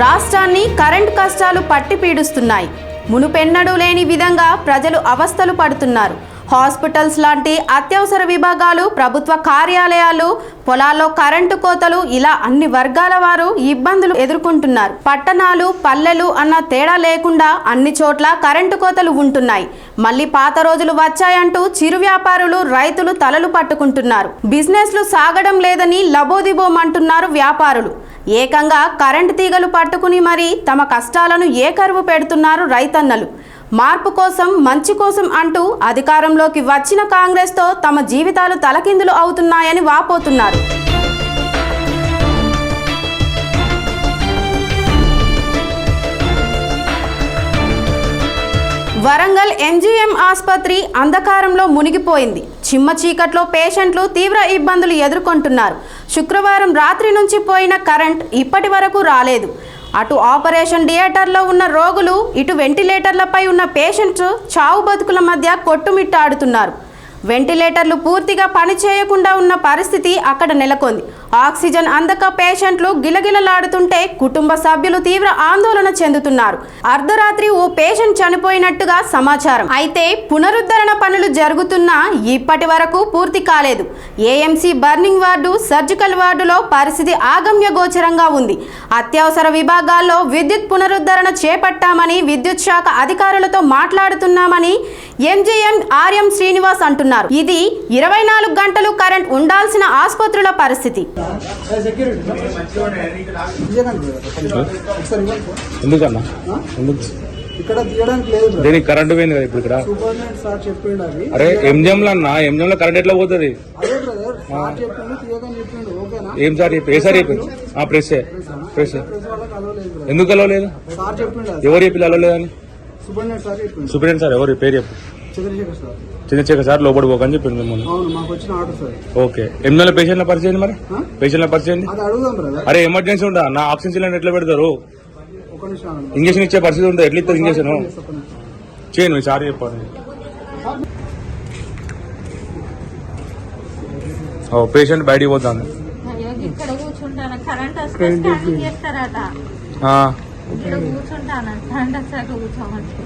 రాష్ట్రాన్ని కరెంట్ కష్టాలు పట్టి పీడుస్తున్నాయి. మునుపెన్నడూ లేని విధంగా ప్రజలు అవస్థలు పడుతున్నారు. హాస్పిటల్స్ లాంటి అత్యవసర విభాగాలు ప్రభుత్వ కార్యాలయాలు పొలాల్లో కరెంటు కోతలు ఇలా అన్ని వర్గాల వారు ఇబ్బందులు ఎదుర్కొంటున్నారు. పట్టణాలు పల్లెలు అన్న తేడా లేకుండా అన్ని చోట్ల కరెంటు కోతలు ఉంటున్నాయి. మళ్ళీ పాత రోజులు వచ్చాయంటూ చిరు వ్యాపారులు రైతులు తలలు పట్టుకుంటున్నారు. బిజినెస్లు సాగడం లేదని లబోదిబోమంటున్నారు వ్యాపారులు. ఏకంగా కరెంటు తీగలు పట్టుకుని మరీ తమ కష్టాలను ఏ కరువు పెడుతున్నారు రైతన్నలు. మార్పు కోసం మంచి కోసం అంటూ అధికారంలోకి వచ్చిన కాంగ్రెస్తో తమ జీవితాలు తలకిందులు అవుతున్నాయని వాపోతున్నారు. వరంగల్ ఎంజీఎం ఆసుపత్రి అంధకారంలో మునిగిపోయింది. చిమ్మ చీకట్లో పేషెంట్లు తీవ్ర ఇబ్బందులు ఎదుర్కొంటున్నారు. శుక్రవారం రాత్రి నుంచి పోయిన కరెంట్ ఇప్పటి వరకు రాలేదు. అటు ఆపరేషన్ థియేటర్లో ఉన్న రోగులు ఇటు వెంటిలేటర్లపై ఉన్న పేషెంట్స్ చావు బతుకుల మధ్య కొట్టుమిట్టాడుతున్నారు. వెంటిలేటర్లు పూర్తిగా పనిచేయకుండా ఉన్న పరిస్థితి అక్కడ నెలకొంది. ఆక్సిజన్ అందక పేషెంట్లు గిలగిలలాడుతుంటే కుటుంబ సభ్యులు తీవ్ర ఆందోళన చెందుతున్నారు. అర్ధరాత్రి ఓ పేషెంట్ చనిపోయినట్టుగా సమాచారం. అయితే పునరుద్ధరణ పనులు జరుగుతున్నా ఇప్పటి వరకు పూర్తి కాలేదు. ఏఎంసీ బర్నింగ్ వార్డు సర్జికల్ వార్డులో పరిస్థితి ఆగమ్య గోచరంగా ఉంది. అత్యవసర విభాగాల్లో విద్యుత్ పునరుద్ధరణ చేపట్టామని విద్యుత్ శాఖ అధికారులతో మాట్లాడుతున్నామని ఎంజీఎం ఆర్ఎం శ్రీనివాస్ అంటున్నారు. ఇది ఇరవై నాలుగు గంటలు కరెంట్ ఉండాల్సిన ఆసుపత్రుల పరిస్థితి. ఎందుకన్నా? ఎందుకు? ఇక్కడ తీయడానికి లేదు. దీనికి కరెంటు పోయింది కదా ఇప్పుడు ఇక్కడ? సూపర్నెంట్ సార్ చెప్పిండు అది అరే ఎంజిఎం లో అన్న ఎంజిఎం లో కరెంట్ ఎట్లా పోతుంది? అదే బ్రదర్ సార్ చెప్పిండు తీయకని చెప్పిండు ఓకేనా ఏం సార్ చెప్పి? ఏ సార్ చెప్పి? ఆ ప్రెస్ ప్రెస్ ఎందుకు కలవలేదు? సార్ చెప్పిండు ఎవరు చెప్పి కలవలేదని? సూపర్నెంట్ సార్ చెప్పిండు సార్ ఎవరు? పేరు చెప్పు. చంద్రశేఖర్ సార్. చంద్రశేఖర్ సార్ లోపలి పోకని చెప్పింది మిమ్మల్ని. అవును మాకు వచ్చిన ఆర్డర్ సార్. ఓకే. ఎంజిఎంలో పేషెంట్ల పరిచయం మరి? పేషెంట్ల పరిచయం అది అడుగుదాం బ్రదర్ అరే ఎమర్జెన్సీ ఉందా? నా ఆక్సిజన్ సిలిండర్ ఎట్లా పెడతారు? ఒక నిమిషం ఆగండి. ఇంజక్షన్ ఇచ్చే పరిస్థితి ఉందా? ఎట్లా ఇస్తారు ఇంజక్షన్? ఒక నిమిషం. చేయండి మీ సార్ చెప్పండి ఓ పేషెంట్ బయటికి పోతాను అయ్యో ఇక్కడ కూర్చుంటాను. కరెంట్ వస్తే స్కానింగ్ చేస్తారట. ఆ, ఇక్కడ కూర్చుంటాను. కరెంట్ వచ్చాక కూర్చోమంటే.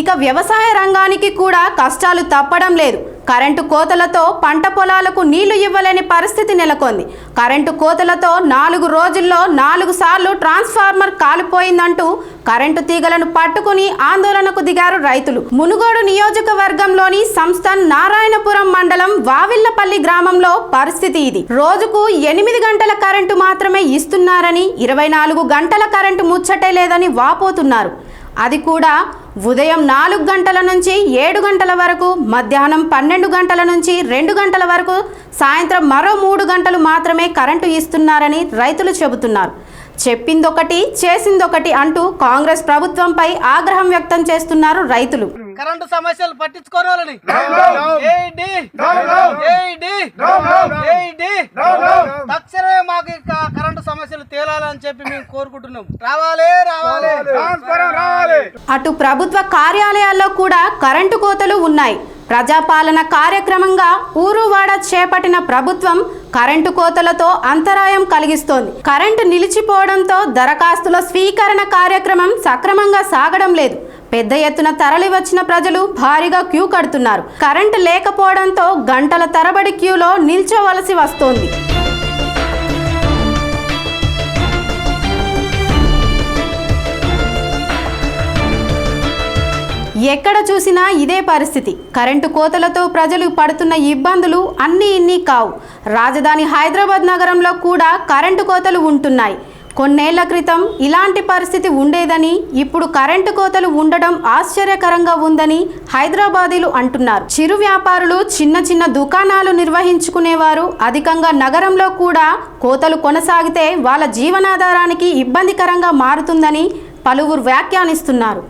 ఇక వ్యవసాయ రంగానికి కూడా కష్టాలు తప్పడం లేదు. కరెంటు కోతలతో పంట పొలాలకు నీళ్ళు ఇవ్వలేని పరిస్థితి నెలకొంది. కరెంటు కోతలతో నాలుగు రోజుల్లో నాలుగు సార్లు ట్రాన్స్ఫార్మర్ కాలిపోయిందంటూ కరెంటు తీగలను పట్టుకుని ఆందోళనకు దిగారు రైతులు. మునుగోడు నియోజకవర్గంలోని సంస్థ నారాయణపురం మండలం వావిల్లపల్లి గ్రామంలో పరిస్థితి ఇది. రోజుకు ఎనిమిది గంటల కరెంటు మాత్రమే ఇస్తున్నారని ఇరవై నాలుగు గంటల కరెంటు ముచ్చటే లేదని వాపోతున్నారు. అది కూడా ఉదయం నాలుగు గంటల నుంచి ఏడు గంటల వరకు మధ్యాహ్నం పన్నెండు గంటల నుంచి రెండు గంటల వరకు సాయంత్రం మరో మూడు గంటలు మాత్రమే కరెంటు ఇస్తున్నారని రైతులు చెబుతున్నారు. చెప్పిందొకటి చేసిందొకటి అంటూ కాంగ్రెస్ ప్రభుత్వంపై ఆగ్రహం వ్యక్తం చేస్తున్నారు రైతులు. కరెంటు సమస్యలు పట్టించుకోని వాళ్ళని ఏడి ఏడి ఏడి తక్షణమే మాకు ఇక కరెంటు సమస్యలు తేలాలని చెప్పి మేము కోరుకుంటున్నాం. రావాలి రావాలి. అటు ప్రభుత్వ కార్యాలయాల్లో కూడా కరెంటు కోతలు ఉన్నాయి. ప్రజాపాలన కార్యక్రమంగా ఊరువాడ చేపట్టిన ప్రభుత్వం కరెంటు కోతలతో అంతరాయం కలిగిస్తోంది. కరెంటు నిలిచిపోవడంతో దరఖాస్తుల స్వీకరణ కార్యక్రమం సక్రమంగా సాగడం లేదు. పెద్ద ఎత్తున తరలి వచ్చిన ప్రజలు భారీగా క్యూ కడుతున్నారు. కరెంటు లేకపోవడంతో గంటల తరబడి క్యూలో నిల్చోవలసి వస్తోంది. ఎక్కడ చూసినా ఇదే పరిస్థితి. కరెంటు కోతలతో ప్రజలు పడుతున్న ఇబ్బందులు అన్నీ ఇన్ని కావు. రాజధాని హైదరాబాద్ నగరంలో కూడా కరెంటు కోతలు ఉంటున్నాయి. కొన్నేళ్ళ క్రితం ఇలాంటి పరిస్థితి ఉండేదని ఇప్పుడు కరెంటు కోతలు ఉండడం ఆశ్చర్యకరంగా ఉందని హైదరాబాదీలు అంటున్నారు. చిరు వ్యాపారులు చిన్న చిన్న దుకాణాలు నిర్వహించుకునేవారు. అధికంగా నగరంలో కూడా కోతలు కొనసాగితే వాళ్ళ జీవనాధారానికి ఇబ్బందికరంగా మారుతుందని పలువురు వ్యాఖ్యానిస్తున్నారు.